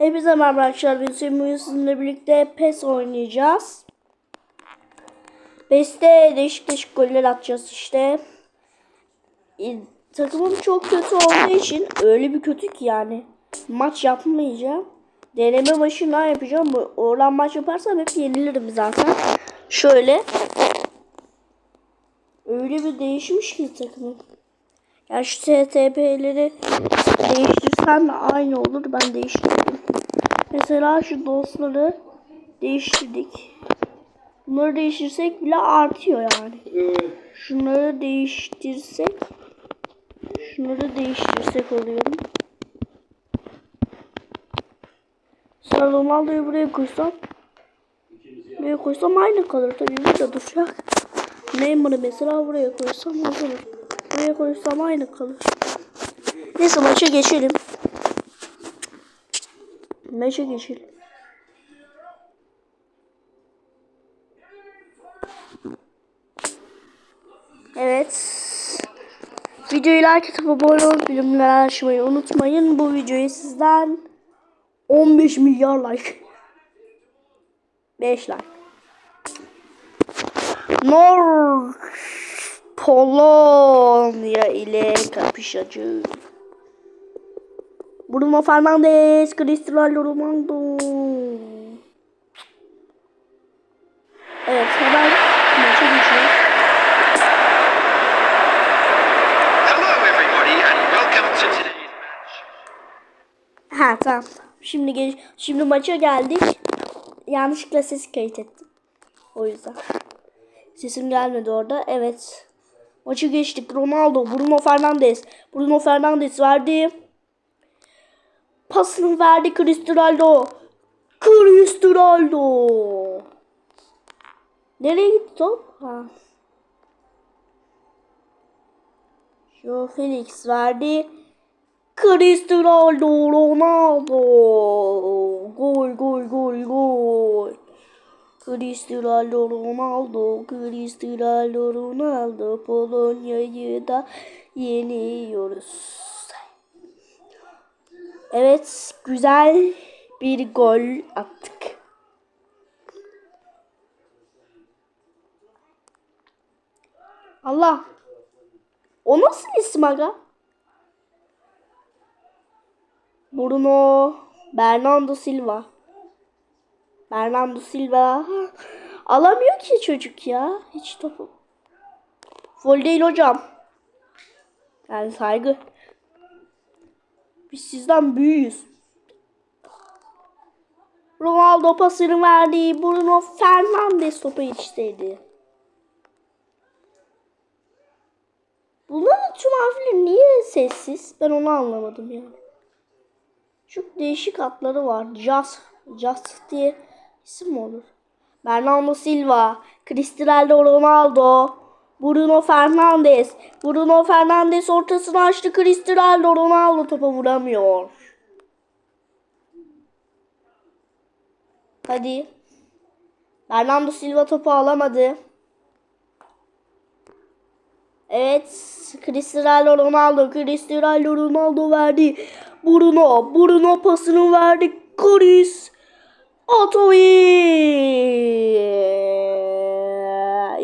Hepinize merhaba arkadaşlar. Biz bugün sizinle birlikte PES oynayacağız. PES'te değişik değişik goller atacağız işte. E, Takımım çok kötü olduğu için öyle bir kötü ki yani. Maç yapmayacağım. Deneme maçı ne yapacağım? Oradan maç yaparsam hep yenilirim zaten. Şöyle. Öyle bir değişmiş ki takımım. Ya şu STP'leri değiştirsem de aynı olur. Ben değiştirdim. Mesela şu dostları değiştirdik. Bunları değiştirsek bile artıyor yani. Şunları değiştirsek şunları değiştirsek oluyor. Sonra Ronaldo'yu buraya koysam buraya koysam aynı kalır tabii burada duracak. Neymar'ı mesela buraya koysam olur. Buraya koysam aynı kalır. Neyse maça geçelim. Maça geçelim. Evet. Videoyu like atıp abone olup bildirimleri açmayı unutmayın. Bu videoyu sizden 15 milyar like. 5 like. Nor Polonya ile kapışacak. Bruno Fernandes, Cristiano Ronaldo. Evet, hemen maça geçiyoruz. Ha tamam. Şimdi geç, şimdi maça geldik. Yanlışlıkla ses kayıt ettim. O yüzden. Sesim gelmedi orada. Evet. Maçı geçtik. Ronaldo, Bruno Fernandes. Bruno Fernandes verdi. Pasını verdi Cristiano. Cristiano. Nereye gitti top? Ha. Joe Felix verdi. Cristiano Ronaldo. Gol gol gol gol. Cristiano Ronaldo, Cristiano Ronaldo Polonya'yı da yeniyoruz. Evet, güzel bir gol attık. Allah. O nasıl isim aga? Bruno Bernardo Silva. Bernardo Silva. Alamıyor ki çocuk ya. Hiç topu. Gol değil hocam. Yani saygı. Biz sizden büyüğüz. Ronaldo pasını verdi. Bruno Fernandes topa yetiştirdi. Bunların tüm harfleri niye sessiz? Ben onu anlamadım yani. Çok değişik adları var. Just, Just diye isim olur? Bernardo Silva, Cristiano Ronaldo, Bruno Fernandes. Bruno Fernandes ortasını açtı. Cristiano Ronaldo topa vuramıyor. Hadi. Bernardo Silva topu alamadı. Evet. Cristiano Ronaldo. Cristiano Ronaldo verdi. Bruno. Bruno pasını verdi. Chris. Otovi.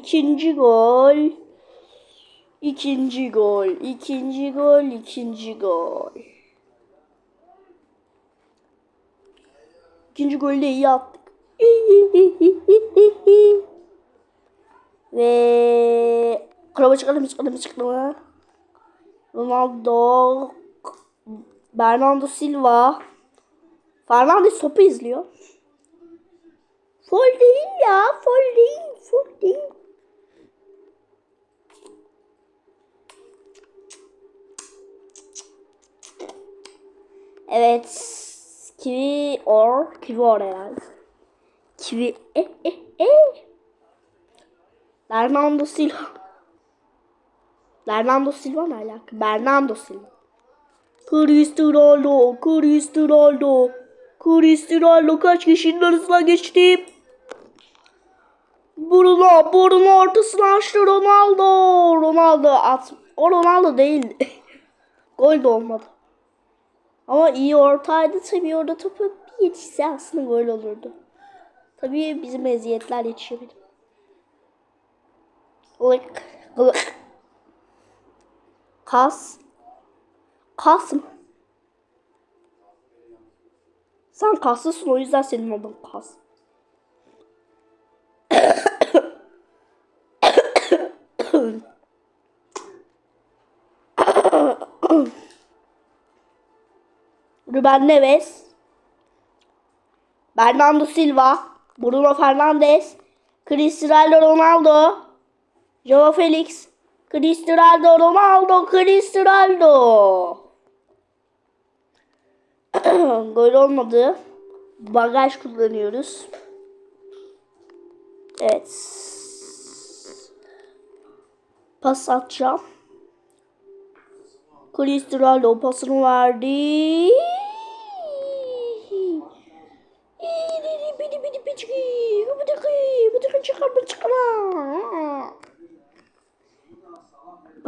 İkinci gol. İkinci gol. İkinci gol. İkinci gol. İkinci golü de iyi attık. Ve Krava çıkalım çıkalım çıkalım. Ronaldo Bernardo Silva Fernandes topu izliyor. Foul değil ya. Foul değil. Foul değil. Evet. Kivi or kivi or herhalde. Kivi e e e. Bernardo Silva. Bernardo Silva ne alaka? Bernardo Silva. Cristiano, Cristiano, Cristiano kaç kişinin arasına geçti? Bruno, Bruno ortasını açtı Ronaldo. Ronaldo at. O Ronaldo değil. Gol de olmadı. Ama iyi ortaydı tabii orada topu bir yetişse aslında gol olurdu. Tabii bizim eziyetler yetişemedi. Lık, lık. Kas. Kas mı? Sen kaslısın o yüzden senin adın kas. Ruben Neves, Bernardo Silva, Bruno Fernandes, Cristiano Ronaldo, Joao Felix, Cristiano Ronaldo, Cristiano. Gol olmadı. Bagaj kullanıyoruz. Evet. Pas atacağım. Cristiano pasını verdi.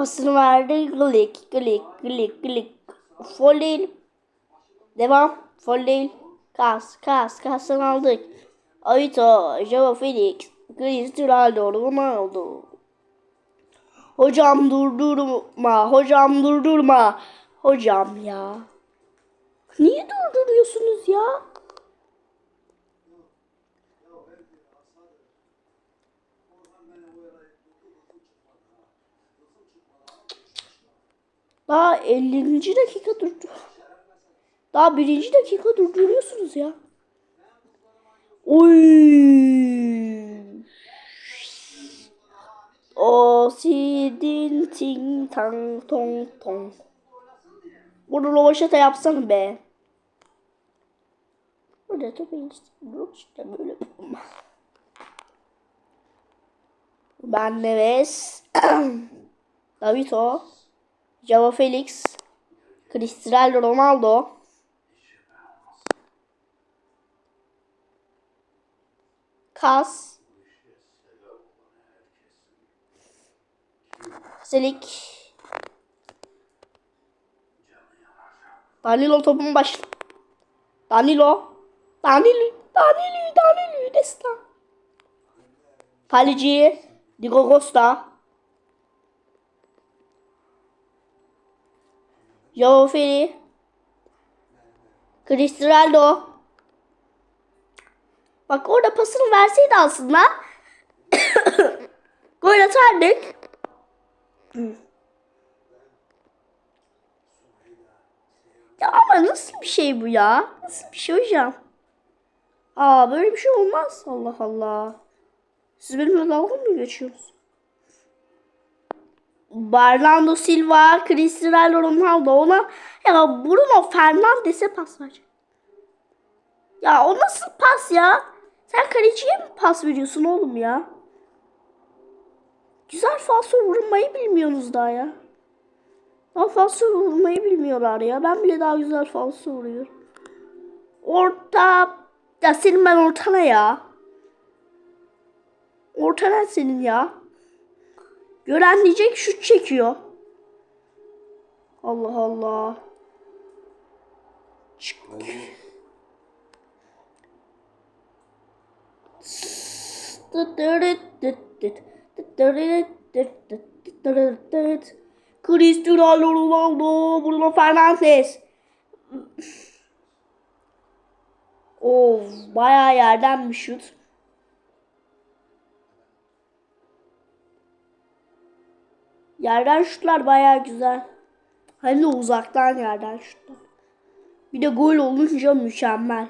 Pasını verdi. Glik, glik, glik, glik. Foul değil. Devam. Foul değil. Kas, kas, kasını aldık. Aito, Joao Felix, Cristiano Ronaldo. Hocam durdurma, hocam durdurma. Hocam ya. Niye durduruyorsunuz ya? Daha 50. dakika durdu. Daha birinci dakika durduruyorsunuz ya. Oy. O sidin ting tang tong tong. Bunu rovaşata yapsana be. Burada tabii işte böyle. Ben Neves. Davito. Java Felix. Cristiano Ronaldo. Kas. Selik. Danilo topun baş. Danilo. Danilo. Danilo. Danilo. Desta. Kaleci. Diego Costa. Joao Feli. Cristiano. Bak orada pasını verseydi aslında. Gol atardık. Ya ama nasıl bir şey bu ya? Nasıl bir şey hocam? Aa böyle bir şey olmaz. Allah Allah. Siz benimle dalga mı geçiyorsunuz? Bernardo Silva, Cristiano Ronaldo ona ya Bruno Fernandes'e pas verecek. Ya o nasıl pas ya? Sen kaleciye mi pas veriyorsun oğlum ya? Güzel falso vurmayı bilmiyorsunuz daha ya. Daha falso vurmayı bilmiyorlar ya. Ben bile daha güzel falso vuruyorum. Orta. Ya senin ben ortana ya. Ortana senin ya. Gören diyecek şut çekiyor. Allah Allah. Çık. Cristiano Ronaldo, Bruno Fernandes. Of, bayağı yerden bir şut. Yerden şutlar bayağı güzel. Hem de uzaktan yerden şutlar. Bir de gol olunca mükemmel.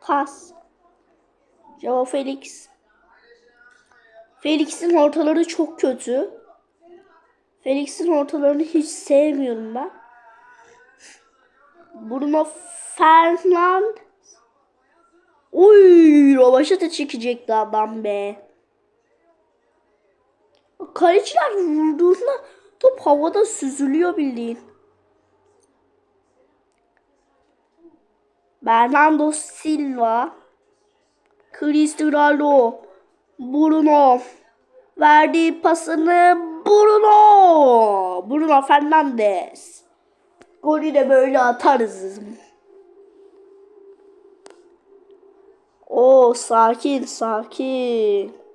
Pas. Joao Felix. Felix'in ortaları çok kötü. Felix'in ortalarını hiç sevmiyorum ben. Bruno Fernandes. Oy, rovaşata çekecekti adam be. Kaleciler vurduğunda top havada süzülüyor bildiğin. Bernardo Silva, Cristiano, Bruno verdiği pasını Bruno, Bruno Fernandes. Golü de böyle atarız. Oo sakin sakin.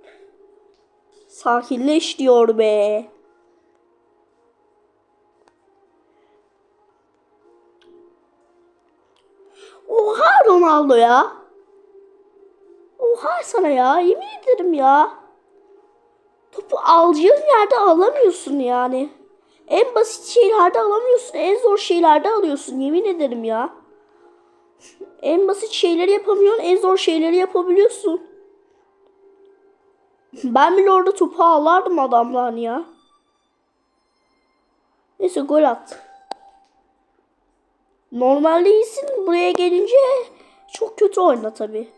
Sakinleş diyor be. Oha Ronaldo ya. Oha sana ya. Yemin ederim ya. Topu alacağın yerde alamıyorsun yani. En basit şeylerde alamıyorsun. En zor şeylerde alıyorsun. Yemin ederim ya. En basit şeyleri yapamıyorsun. En zor şeyleri yapabiliyorsun. Ben bile orada topu ağlardım adamdan ya. Neyse gol attı. Normalde iyisin. Buraya gelince çok kötü oyna tabii.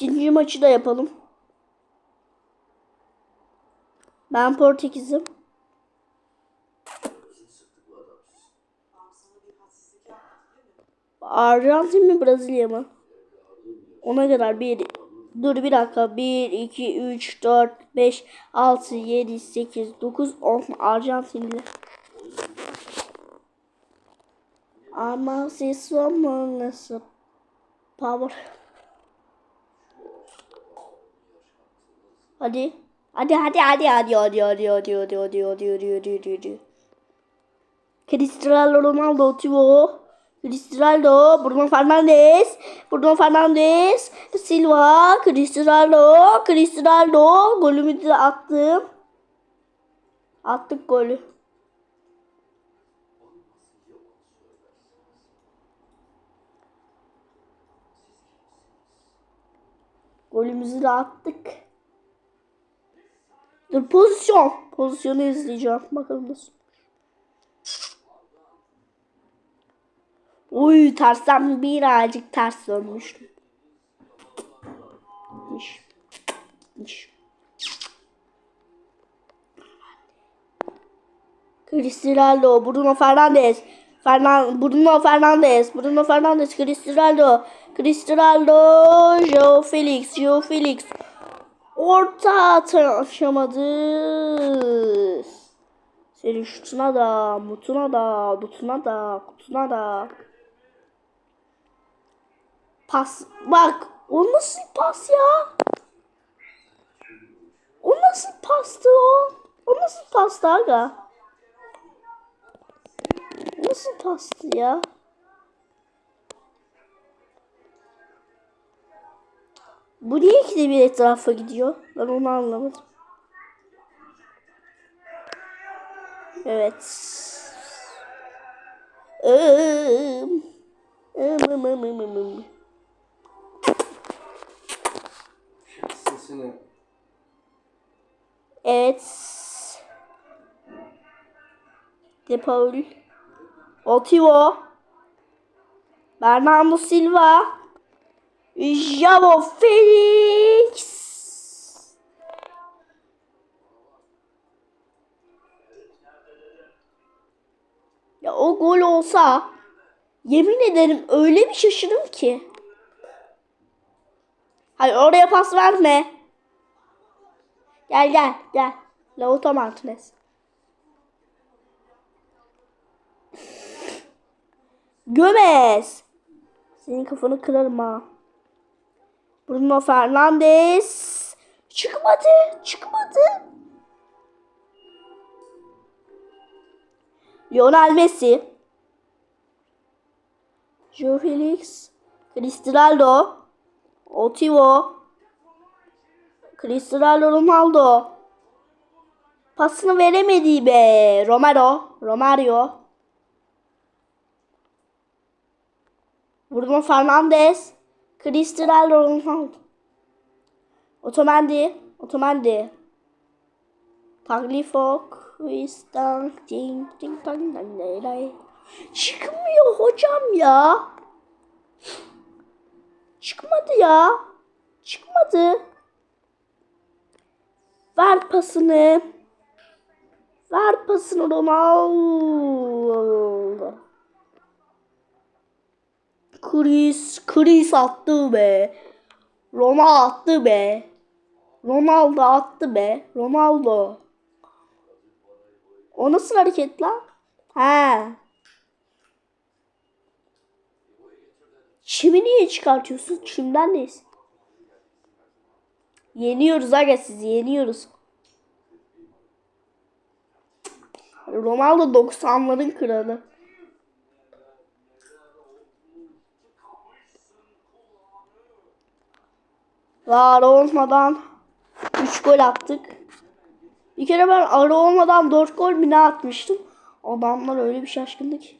İkinci maçı da yapalım. Ben Portekiz'im. Arjantin mi Brezilya mı? Ona kadar bir dur bir dakika 1 2 3 4 5 6 7 8 9 10 Arjantinli. Ama siz nasıl power Hadi. Hadi hadi hadi hadi hadi hadi hadi hadi hadi hadi hadi hadi hadi hadi. Cristiano Ronaldo Tivo. Cristiano Bruno Fernandes. Bruno Fernandes. Silva. Cristiano. Cristiano. Golümü de attım. Attık golü. Golümüzü de attık. Dur pozisyon. Pozisyonu izleyeceğim. Bakalım nasıl. Uy tersten birazcık ters dönmüştüm. İş. İş. Cristiano, Bruno Fernandes, Fernan Bruno Fernandes, Bruno Fernandes, Cristiano, Cristiano, Joe Felix, Joe Felix. Orta aşamadı. Senin şutuna da, mutuna da, dutuna da, kutuna da. Pas. Bak. O nasıl pas ya? O nasıl pastı o? O nasıl pastı aga? Nasıl pastı ya? Bu niye ikide bir etrafa gidiyor? Ben onu anlamadım. Evet. Sesini Evet. De Paul. Otivo. Bernardo Silva. Javo Felix. Ya o gol olsa yemin ederim öyle bir şaşırırım ki. Hayır oraya pas verme. Gel gel gel. Lautaro Martinez. Gomez. Senin kafanı kırarım ha. Bruno Fernandes. Çıkmadı. Çıkmadı. Lionel Messi. Joe Felix. Cristiano. Otivo. Cristiano Ronaldo. Pasını veremedi be. Romero. Romario. Bruno Fernandes. Cristiano Ronaldo. Otomendi. Otomendi. Taglifo. Kristan. Ding ding dang dang lay lay. Çıkmıyor hocam ya. Çıkmadı ya. Çıkmadı. Ver pasını. Ver pasını Ronaldo. Chris, Chris attı be. Ronaldo attı be. Ronaldo attı be. Ronaldo. O nasıl hareket lan? He. Çimi niye çıkartıyorsun? Çimden neyiz? Yeniyoruz aga sizi yeniyoruz. Ronaldo 90'ların kralı. Var olmadan 3 gol attık. Bir kere ben ara olmadan 4 gol mi ne atmıştım. Adamlar öyle bir şaşkındı ki.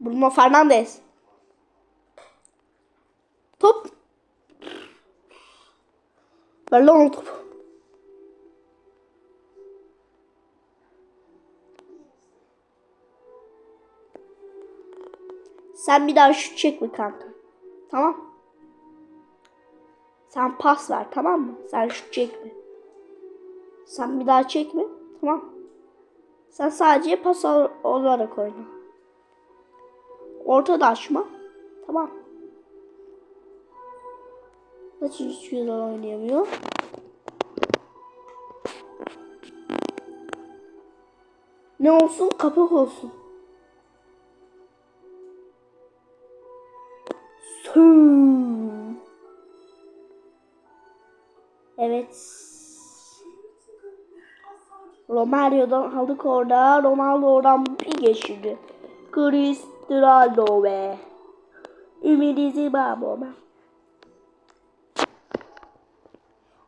Bruno Fernandes. Top. Ver lan o. Sen bir daha şut çekme kanka. Tamam. Sen pas ver tamam mı? Sen şut çekme. Sen bir daha çekme. Tamam. Sen sadece pas olarak oyna. Ortada açma. Tamam. Hiç güzel oynayamıyor. Ne olsun? Kapak olsun. Romario'dan aldık orada. Ronaldo oradan bir geçirdi. Cristiano be. Ümidisi babama.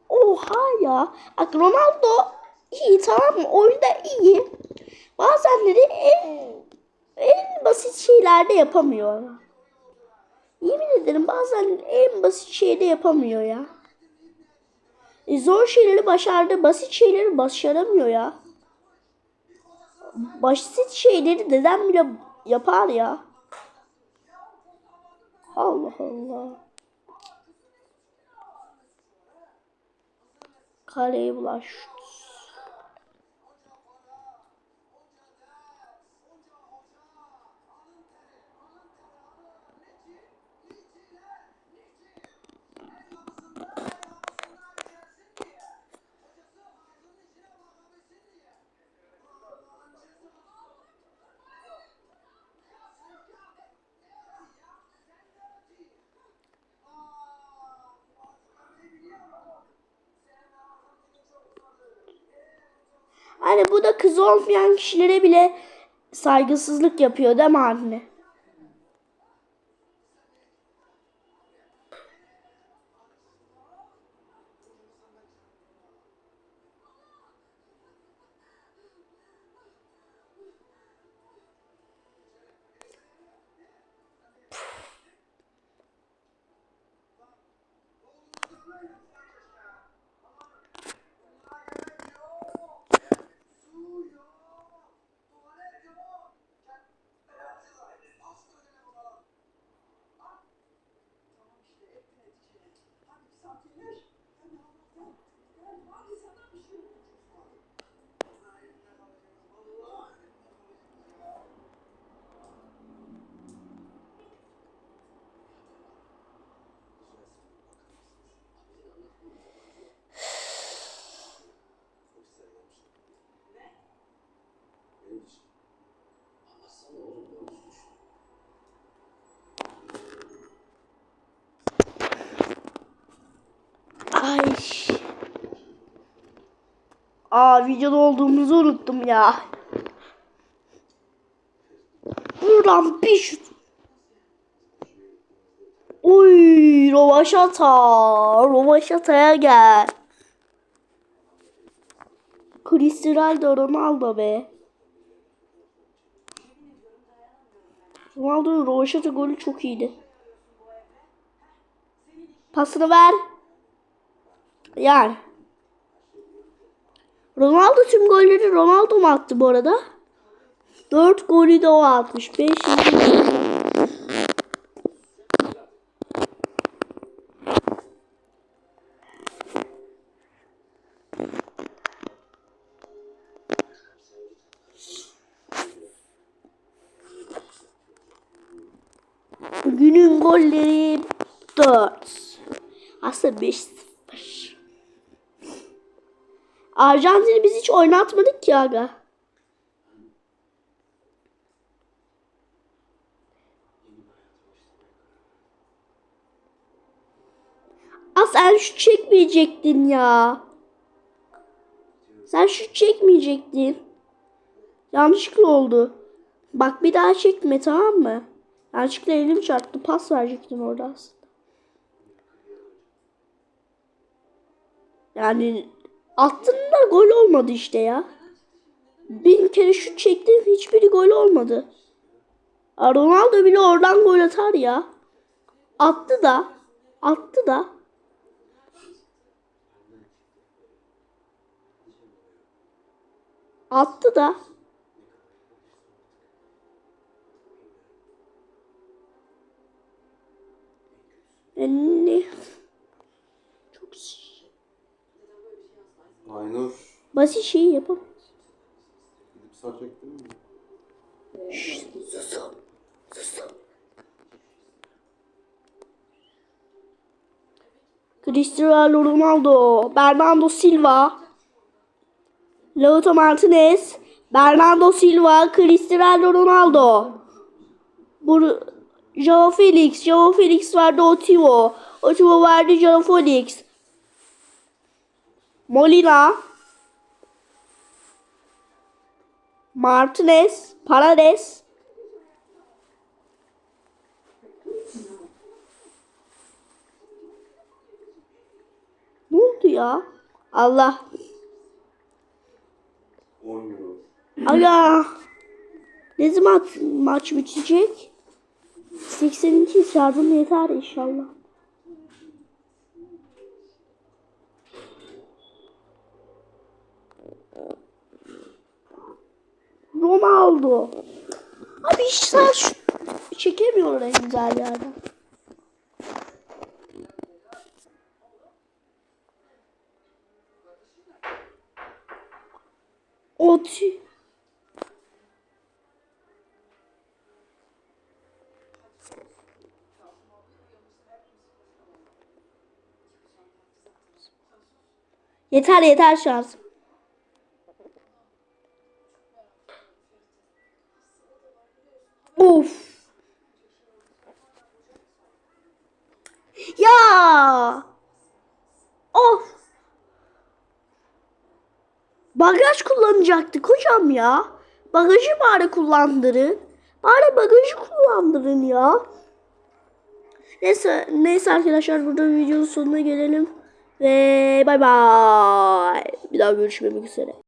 Oha ya. Bak Ronaldo iyi tamam mı? Oyunda iyi. Bazenleri en, en basit şeylerde yapamıyor. Yemin ederim bazen en basit şeyde yapamıyor ya. E, zor şeyleri başardı. Basit şeyleri başaramıyor ya. Basit şeyleri neden bile yapar ya. Allah Allah. Kaleye bulaş. Hani bu da kız olmayan kişilere bile saygısızlık yapıyor değil mi anne? Aa videoda olduğumuzu unuttum ya. Buradan bir şut. Oy Rovaşata. Rovaşata'ya gel. Cristiano Ronaldo be. Ronaldo'nun Rovaşata golü çok iyiydi. Pasını ver. Yani. Ronaldo tüm golleri Ronaldo mu attı bu arada? 4 golü de o atmış. 5 Günün golleri 4. Aslında 5-0. Arjantin'i biz hiç oynatmadık ki aga. Aa sen şu çekmeyecektin ya. Sen şu çekmeyecektin. Yanlışlıkla oldu. Bak bir daha çekme tamam mı? Yanlışlıkla elim çarptı. Pas verecektin orada aslında. Yani attın da gol olmadı işte ya. Bin kere şut çektim hiçbiri gol olmadı. Ronaldo bile oradan gol atar ya. Attı da. Attı da. Attı da. Yani çok Aynur. Basit şey yapalım. Gidip saracaktın mı? Susun. Susun. Cristiano Ronaldo, Bernardo Silva, Lautaro Martinez, Bernardo Silva, Cristiano Ronaldo. Bur Joao Felix, Joao Felix verdi Otivo. Otivo verdi Joao Felix. Molina. Martinez, Paredes. Ne oldu ya? Allah. 10 euro. Aga. Ne zaman maç bitecek? 82 yardım yeter inşallah. Ronaldo. Abi hiç sen şu çekemiyor en güzel yerden. Oti. Yeter yeter şans. Of. Ya. Of. Bagaj kullanacaktık hocam ya. Bagajı bari kullandırın. Bari bagajı kullandırın ya. Neyse, neyse arkadaşlar burada videonun sonuna gelelim. Ve bay bay. Bir daha görüşmek üzere.